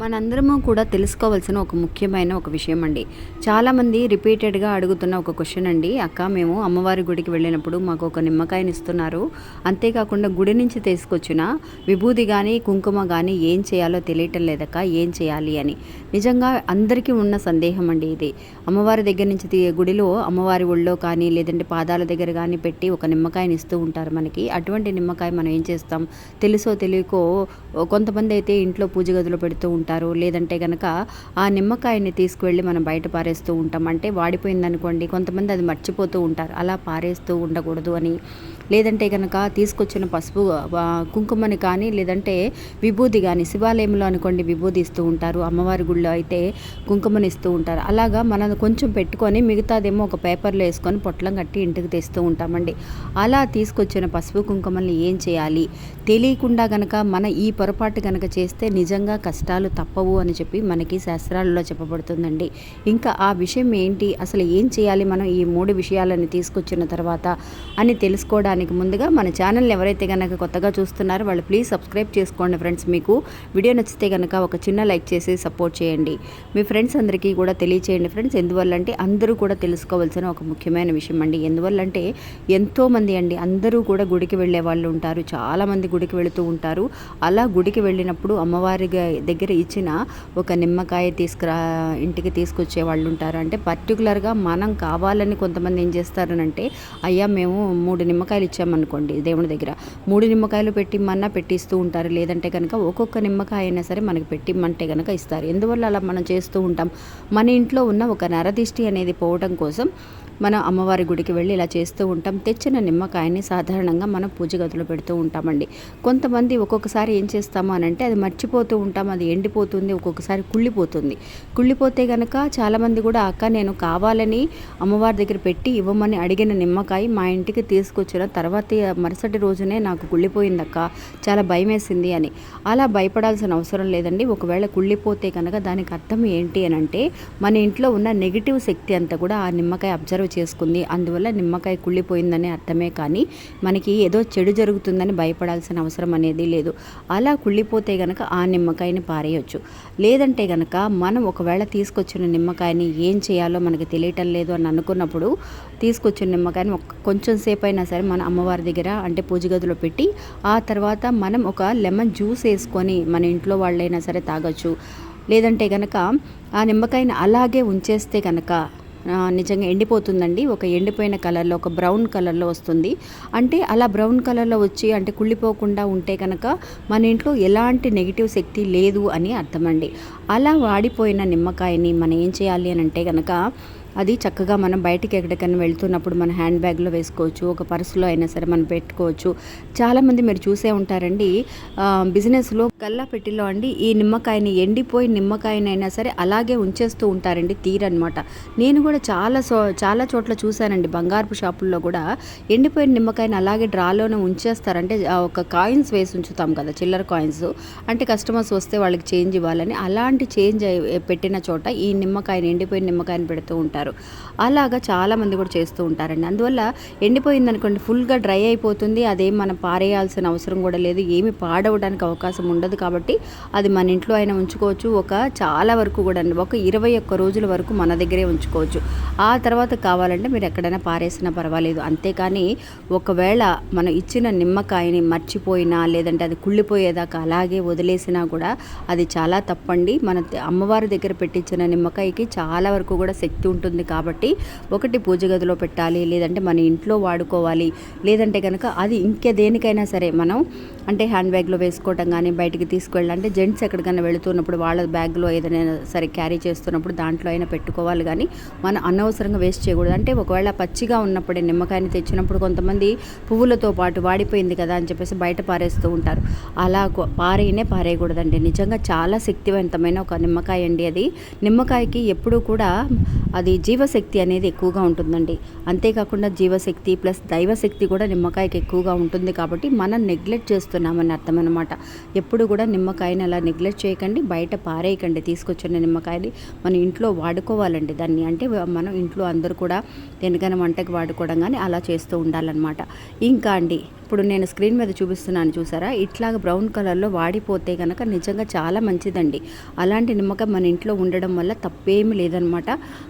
మనందరము కూడా తెలుసుకోవాల్సిన ఒక ముఖ్యమైన ఒక విషయం అండి. చాలామంది రిపీటెడ్గా అడుగుతున్న ఒక క్వశ్చన్ అండి. అక్క మేము అమ్మవారి గుడికి వెళ్ళినప్పుడు మాకు ఒక నిమ్మకాయని ఇస్తున్నారు. అంతేకాకుండా గుడి నుంచి తీసుకొచ్చిన విభూది కానీ కుంకుమ కానీ ఏం చేయాలో తెలియటం లేదక్క ఏం చేయాలి అని. నిజంగా అందరికీ ఉన్న సందేహం అండి ఇది. అమ్మవారి దగ్గర నుంచి తీ- గుడిలో అమ్మవారి ఒళ్ళో కానీ లేదంటే పాదాల దగ్గర కానీ పెట్టి ఒక నిమ్మకాయని ఇస్తూ ఉంటారు మనకి. అటువంటి నిమ్మకాయ మనం ఏం చేస్తాం? తెలుసో తెలియకో కొంతమంది అయితే ఇంట్లో పూజ గదిలో పెడుతూ ఉంటారు. లేదంటే కనుక ఆ నిమ్మకాయని తీసుకువెళ్ళి మనం బయట పారేస్తూ ఉంటాం. అంటే వాడిపోయిందనుకోండి కొంతమంది అది మర్చిపోతూ ఉంటారు. అలా పారేస్తూ ఉండకూడదు అని. లేదంటే కనుక తీసుకొచ్చిన పసుపు కుంకుమని కానీ లేదంటే విభూది కానీ శివాలయంలో అనుకోండి విభూది ఇస్తూ ఉంటారు. అమ్మవారి గుళ్ళో అయితే కుంకుమని ఇస్తూ ఉంటారు. అలాగా మనం కొంచెం పెట్టుకొని మిగతాదేమో ఒక పేపర్లో వేసుకొని పొట్లం కట్టి ఇంటికి తెస్తూ ఉంటామండి. అలా తీసుకొచ్చిన పసుపు కుంకుమల్ని ఏం చేయాలి? తెలియకుండా గనక మన ఈ పొరపాటు కనుక చేస్తే నిజంగా కష్టాలు తప్పవు అని చెప్పి మనకి శాస్త్రాలలో చెప్పబడుతుందండి. ఇంకా ఆ విషయం ఏంటి? అసలు ఏం చేయాలి మనం ఈ మూడు విషయాలని తీసుకొచ్చిన తర్వాత అని తెలుసుకోవడానికి ముందుగా మన ఛానల్ ఎవరైతే కనుక కొత్తగా చూస్తున్నారో వాళ్ళు ప్లీజ్ సబ్స్క్రైబ్ చేసుకోండి ఫ్రెండ్స్. మీకు వీడియో నచ్చితే కనుక ఒక చిన్న లైక్ చేసి సపోర్ట్ చేయండి. మీ ఫ్రెండ్స్ అందరికీ కూడా తెలియచేయండి ఫ్రెండ్స్. ఎందువల్ల అంటే అందరూ కూడా తెలుసుకోవాల్సిన ఒక ముఖ్యమైన విషయం అండి. ఎందువల్లంటే ఎంతోమంది అండి అందరూ కూడా గుడికి వెళ్ళే వాళ్ళు ఉంటారు. చాలామంది గుడికి వెళుతూ ఉంటారు. అలా గుడికి వెళ్ళినప్పుడు అమ్మవారి దగ్గర ఇచ్చిన ఒక నిమ్మకాయ తీసుకురా ఇంటికి తీసుకొచ్చే వాళ్ళు ఉంటారు. అంటే పర్టికులర్గా మనం కావాలని కొంతమంది ఏం చేస్తారనంటే అయ్యా మేము మూడు నిమ్మకాయలు ఇచ్చామనుకోండి దేవుని దగ్గర. మూడు నిమ్మకాయలు పెట్టిమ్మన్నా పెట్టిస్తూ ఉంటారు. లేదంటే కనుక ఒక్కొక్క నిమ్మకాయ అయినా సరే మనకి పెట్టిమ్మంటే కనుక ఇస్తారు. ఎందువల్ల అలా మనం చేస్తూ ఉంటాం? మన ఇంట్లో ఉన్న ఒక నరదిష్టి అనేది పోవడం కోసం మనం అమ్మవారి గుడికి వెళ్ళి ఇలా చేస్తూ ఉంటాం. తెచ్చిన నిమ్మకాయని సాధారణంగా మనం పూజ గదిలో పెడుతూ ఉంటామండి. కొంతమంది ఒక్కొక్కసారి ఏం చేస్తాము అని అంటే అది మర్చిపోతూ ఉంటాం. అది ఎండిపోతుంది ఒక్కొక్కసారి కుళ్ళిపోతుంది. కుళ్ళిపోతే కనుక చాలామంది కూడా అక్క నేను కావాలని అమ్మవారి దగ్గర పెట్టి ఇవ్వమని అడిగిన నిమ్మకాయ మా ఇంటికి తీసుకొచ్చిన తర్వాత మరుసటి రోజునే నాకు కుళ్ళిపోయిందక్క చాలా భయం వేసింది అని. అలా భయపడాల్సిన అవసరం లేదండి. ఒకవేళ కుళ్ళిపోతే కనుక దానికి అర్థం ఏంటి అని అంటే మన ఇంట్లో ఉన్న నెగిటివ్ శక్తి అంతా కూడా ఆ నిమ్మకాయ అబ్జర్వ్ చేసుకుంది. అందువల్ల నిమ్మకాయ కుళ్ళిపోయిందనే అర్థమే కానీ మనకి ఏదో చెడు జరుగుతుందని భయపడాల్సిన అవసరం అనేది లేదు. అలా కుళ్ళిపోతే కనుక ఆ నిమ్మకాయని చేయొచ్చు. లేదంటే కనుక మనం ఒకవేళ తీసుకొచ్చిన నిమ్మకాయని ఏం చేయాలో మనకి తెలియటం లేదు అని అనుకున్నప్పుడు తీసుకొచ్చిన నిమ్మకాయని ఒక కొంచెం సేపు అయినా సరే మన అమ్మవారి దగ్గర అంటే పూజ గదిలో పెట్టి ఆ తర్వాత మనం ఒక లెమన్ జ్యూస్ వేసుకొని మన ఇంట్లో వాళ్ళైనా సరే తాగొచ్చు. లేదంటే కనుక ఆ నిమ్మకాయని అలాగే ఉంచేస్తే కనుక నిజంగా ఎండిపోతుందండి. ఒక ఎండిపోయిన కలర్లో ఒక బ్రౌన్ కలర్లో వస్తుంది. అంటే అలా బ్రౌన్ కలర్లో వచ్చి అంటే కుళ్ళిపోకుండా ఉంటే కనుక మన ఇంట్లో ఎలాంటి నెగిటివ్ శక్తి లేదు అని అర్థమండి. అలా వాడిపోయిన నిమ్మకాయని మనం ఏం చేయాలి అని అంటే కనుక అది చక్కగా మనం బయటికి ఎక్కడికైనా వెళ్తున్నప్పుడు మన హ్యాండ్ బ్యాగ్లో వేసుకోవచ్చు ఒక పర్సులో అయినా సరే మనం పెట్టుకోవచ్చు. చాలామంది మీరు చూసే ఉంటారండి. బిజినెస్లో గల్లా పెట్టిలో అండి ఈ నిమ్మకాయని ఎండిపోయి నిమ్మకాయనైనా సరే అలాగే ఉంచేస్తూ ఉంటారండి తీరనమాట నేను కూడా చాలా సో చాలా చోట్ల చూశానండి బంగారపు షాపుల్లో కూడా ఎండిపోయిన నిమ్మకాయని అలాగే డ్రాలోనే ఉంచేస్తారంటే ఒక కాయిన్స్ వేసి ఉంచుతాం కదా చిల్లర కాయిన్స్. అంటే కస్టమర్స్ వస్తే వాళ్ళకి చేంజ్ ఇవ్వాలని అలాంటి చేంజ్ పెట్టిన చోట ఈ నిమ్మకాయని ఎండిపోయిన నిమ్మకాయని పెడుతూ ఉంటారు. అలాగా చాలామంది కూడా చేస్తూ ఉంటారండి. అందువల్ల ఎండిపోయింది అనుకోండి ఫుల్గా డ్రై అయిపోతుంది అదేం మనం పారేయాల్సిన అవసరం కూడా లేదు ఏమి పాడవడానికి అవకాశం ఉండదు. కాబట్టి అది మన ఇంట్లో అయినా ఉంచుకోవచ్చు. ఒక చాలా వరకు కూడా అండి ఒక ఇరవై ఒక్క రోజుల వరకు మన దగ్గరే ఉంచుకోవచ్చు. ఆ తర్వాత కావాలంటే మీరు ఎక్కడైనా పారేసినా పర్వాలేదు. అంతేకాని ఒకవేళ మనం ఇచ్చిన నిమ్మకాయని మర్చిపోయినా లేదంటే అది కుళ్ళిపోయేదాకా అలాగే వదిలేసినా కూడా అది చాలా తప్పండి. మన అమ్మవారి దగ్గర పెట్టించిన నిమ్మకాయకి చాలా వరకు కూడా శక్తి ఉంటుంది కాబట్టి ఒకటి పూజ గదిలో పెట్టాలి లేదంటే మన ఇంట్లో వాడుకోవాలి. లేదంటే కనుక అది ఇంకే దేనికైనా సరే మనం అంటే హ్యాండ్ బ్యాగ్లో వేసుకోవటం కానీ బయట బయటికి తీసుకువెళ్ళాలి అంటే జెంట్స్ ఎక్కడికైనా వెళుతున్నప్పుడు వాళ్ళ బ్యాగ్లో ఏదైనా సరే క్యారీ చేస్తున్నప్పుడు దాంట్లో అయినా పెట్టుకోవాలి. కానీ మనం అనవసరంగా వేస్ట్ చేయకూడదు. అంటే ఒకవేళ పచ్చిగా ఉన్నప్పుడే నిమ్మకాయని తెచ్చినప్పుడు కొంతమంది పువ్వులతో పాటు వాడిపోయింది కదా అని చెప్పేసి బయట పారేస్తూ ఉంటారు. అలా పారేయనే పారేయకూడదండి. నిజంగా చాలా శక్తివంతమైన ఒక నిమ్మకాయ అండి అది. నిమ్మకాయకి ఎప్పుడూ కూడా అది జీవశక్తి అనేది ఎక్కువగా ఉంటుందండి. అంతేకాకుండా జీవశక్తి ప్లస్ దైవశక్తి కూడా నిమ్మకాయకి ఎక్కువగా ఉంటుంది కాబట్టి మనం నెగ్లెక్ట్ చేస్తున్నామని అర్థం అనమాట ఎప్పుడు కూడా నిమ్మకాయని అలా నెగ్లెక్ట్ చేయకండి బయట పారేయకండి తీసుకొచ్చిన నిమ్మకాయని మన ఇంట్లో వాడుకోవాలండి. దాన్ని అంటే మనం ఇంట్లో అందరూ కూడా దేనికైనా వంటకి వాడుకోవడం కానీ అలా చేస్తూ ఉండాలన్నమాట. ఇంకా అండి ఇప్పుడు నేను స్క్రీన్ మీద చూపిస్తున్నాను చూసారా? ఇట్లాగ బ్రౌన్ కలర్లో వాడిపోతే కనుక నిజంగా చాలా మంచిదండి. అలాంటి నిమ్మకాయ మన ఇంట్లో ఉండడం వల్ల తప్పేమీ లేదనమాట.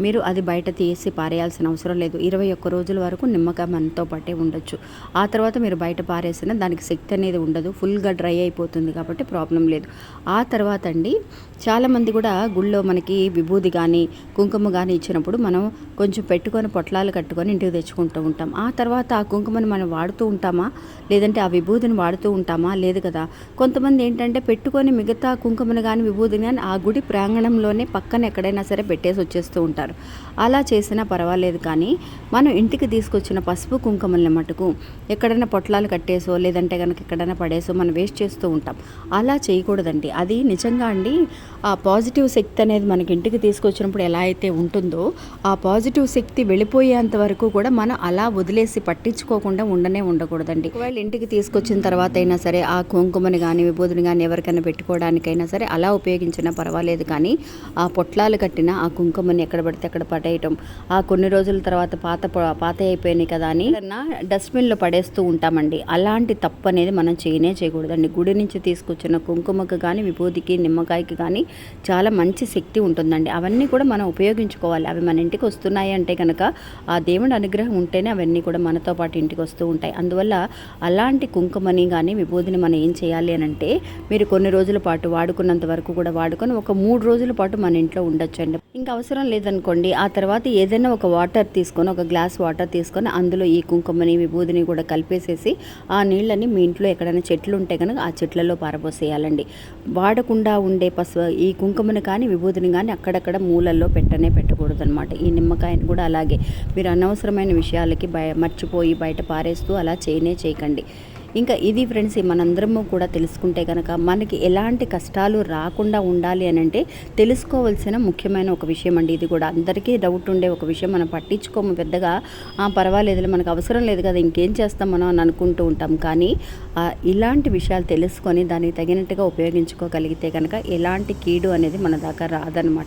మీరు అది బయట తీసి పారేయాల్సిన అవసరం లేదు. ఇరవై ఒక్క రోజుల వరకు నిమ్మకాయ మనతో పాటే ఉండొచ్చు. ఆ తర్వాత మీరు బయట పారేసినా దానికి శక్తి అనేది ఉండదు. ఫుల్గా డ్రై అయిపోతుంది కాబట్టి ప్రాబ్లం లేదు. ఆ తర్వాత అండి చాలామంది కూడా గుళ్ళో మనకి విభూది కానీ కుంకుమ కానీ ఇచ్చినప్పుడు మనం కొంచెం పెట్టుకొని పొట్లాలు కట్టుకొని ఇంటికి తెచ్చుకుంటూ ఉంటాం. ఆ తర్వాత ఆ కుంకుమని మనం వాడుతూ ఉంటామా? లేదంటే ఆ విభూతిని వాడుతూ ఉంటామా? లేదు కదా. కొంతమంది ఏంటంటే పెట్టుకొని మిగతా కుంకుమని కానీ విభూతిని కానీ ఆ గుడి ప్రాంగణంలోనే పక్కన ఎక్కడైనా సరే పెట్టేసి వచ్చేస్తూ ఉంటారు. అలా చేసినా పర్వాలేదు కానీ మనం ఇంటికి తీసుకొచ్చిన పసుపు కుంకుమల్ని మటుకు ఎక్కడైనా పొట్లాలు కట్టేసో లేదంటే కనుక ఎక్కడైనా పడేసో మనం వేస్ట్ చేస్తూ ఉంటాం. అలా చేయకూడదండి. అది నిజంగా అండి ఆ పాజిటివ్ శక్తి అనేది మనకి ఇంటికి తీసుకొచ్చినప్పుడు ఎలా అయితే ఉంటుందో ఆ పాజిటివ్ శక్తి వెళ్ళిపోయేంత వరకు కూడా మనం అలా వదిలేసి పట్టించుకోకుండా ఉండనే ఉండకూడదండి. ఒకవేళ ఇంటికి తీసుకొచ్చిన తర్వాత అయినా సరే ఆ కుంకుమని కానీ విభూతిని కానీ ఎవరికైనా పెట్టుకోవడానికైనా సరే అలా ఉపయోగించినా పర్వాలేదు. కానీ ఆ పొట్లాలు కట్టిన ఆ కుంకుమని ఎక్కడ పడితే అక్కడ పడేయటం ఆ కొన్ని రోజుల తర్వాత పాత పాత అయిపోయినాయి కదా అని డస్ట్బిన్లో పడేస్తూ ఉంటామండి. అలాంటి తప్పు అనేది మనం చేయనే చేయకూడదండి. గుడి నుంచి తీసుకొచ్చిన కుంకుమకు కానీ విభూతికి నిమ్మకాయకి కానీ చాలా మంచి శక్తి ఉంటుందండి. అవన్నీ కూడా మనం ఉపయోగించుకోవాలి. అవి మన ఇంటికి వస్తున్నాయి అంటే కనుక ఆ దేవుడి అనుగ్రహం ఉంటేనే అవన్నీ కూడా మనతో పాటు ఇంటికి వస్తూ ఉంటాయి. అందువల్ల అలాంటి కుంకుమని కానీ విభూదిని మనం ఏం చేయాలి అని అంటే మీరు కొన్ని రోజుల పాటు వాడుకున్నంత వరకు కూడా వాడుకొని ఒక మూడు రోజుల పాటు మన ఇంట్లో ఉండొచ్చు అండి ఇంకా అవసరం లేదనుకోండి ఆ తర్వాత ఏదైనా ఒక వాటర్ తీసుకొని ఒక గ్లాస్ వాటర్ తీసుకొని అందులో ఈ కుంకుమని విభూదిని కూడా కలిపేసేసి ఆ నీళ్ళని మీ ఇంట్లో ఎక్కడైనా చెట్లు ఉంటే కనుక ఆ చెట్లలో పారబోసేయాలండి. వాడకుండా ఉండే పసు ఈ కుంకుమని కానీ విభూతిని కానీ అక్కడక్కడ మూలల్లో పెట్టనే పెట్టకూడదు అనమాట ఈ నిమ్మకాయని కూడా అలాగే. మీరు అనవసరమైన విషయాలకి బయ మర్చిపోయి బయట పారేస్తూ అలా చేయనే చేయకండి. ఇంకా ఇది ఫ్రెండ్స్ మనందరము కూడా తెలుసుకుంటే కనుక మనకి ఎలాంటి కష్టాలు రాకుండా ఉండాలి అని అంటే తెలుసుకోవాల్సిన ముఖ్యమైన ఒక విషయం అండి. ఇది కూడా అందరికీ డౌట్ ఉండే ఒక విషయం. మనం పట్టించుకోము పెద్దగా. "ఆ, మనకు అవసరం లేదు కదా. ఇంకేం చేస్తాం మనం అని అనుకుంటూ ఉంటాం. కానీ ఇలాంటి విషయాలు తెలుసుకొని దానికి తగినట్టుగా ఉపయోగించుకోగలిగితే కనుక ఎలాంటి కీడు అనేది మన దాకా రాదనమాట